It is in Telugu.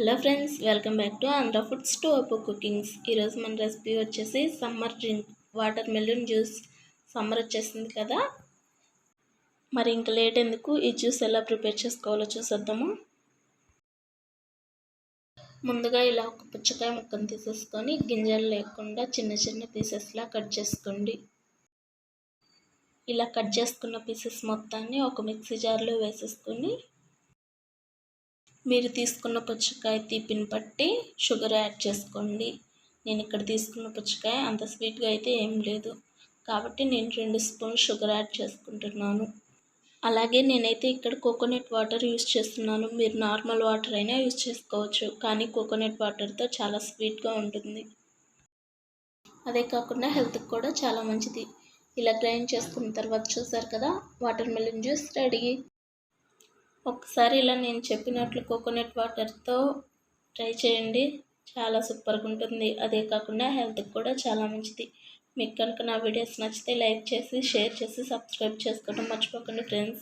Hello friends welcome back to Andhra foods to Appu cookings. ఈరోజు మన రెసిపీ వచ్చేసి summer drink watermelon juice. Summer వచ్చేసింది కదా? మరి ఇంకా లేట్ ఎందుకు? ఈ జ్యూస్ ఎలా ప్రిపేర్ చేసుకోవాలో చూసేద్దాము. ముందుగా ఇలా ఒక పుచ్చకాయ ముక్కను తీసేసుకొని గింజలు లేకుండా చిన్న చిన్న పీసెస్లా కట్ చేసుకోండి. ఇలా కట్ చేసుకున్న పీసెస్ మొత్తాన్ని ఒక మిక్సీ జార్లో వేసేసుకొని మీరు తీసుకున్న పుచ్చకాయ తీపిని బట్టి షుగర్ యాడ్ చేసుకోండి. నేను ఇక్కడ తీసుకున్న పుచ్చకాయ అంత స్వీట్గా అయితే ఏం లేదు. కాబట్టి నేను రెండు స్పూన్ షుగర్ యాడ్ చేసుకుంటున్నాను. అలాగే నేనైతే ఇక్కడ కోకోనట్ వాటర్ యూస్ చేస్తున్నాను. మీరు నార్మల్ వాటర్ అయినా యూస్ చేసుకోవచ్చు. కానీ కోకోనట్ వాటర్తో చాలా స్వీట్గా ఉంటుంది. అదే కాకుండా హెల్త్కి కూడా చాలా మంచిది. ఇలా గ్రైండ్ చేసుకున్న తర్వాత చూసారు కదా వాటర్ మెలన్ జ్యూస్ రెడీ. ఒకసారి ఇలా నేను చెప్పినట్లు కోకోనట్ వాటర్తో ట్రై చేయండి. చాలా సూపర్గా ఉంటుంది. అదే కాకుండా హెల్త్కి కూడా చాలా మంచిది. మీకు కనుక నా వీడియోస్ నచ్చితే లైక్ చేసి షేర్ చేసి సబ్స్క్రైబ్ చేసుకోవడం మర్చిపోకండి ఫ్రెండ్స్.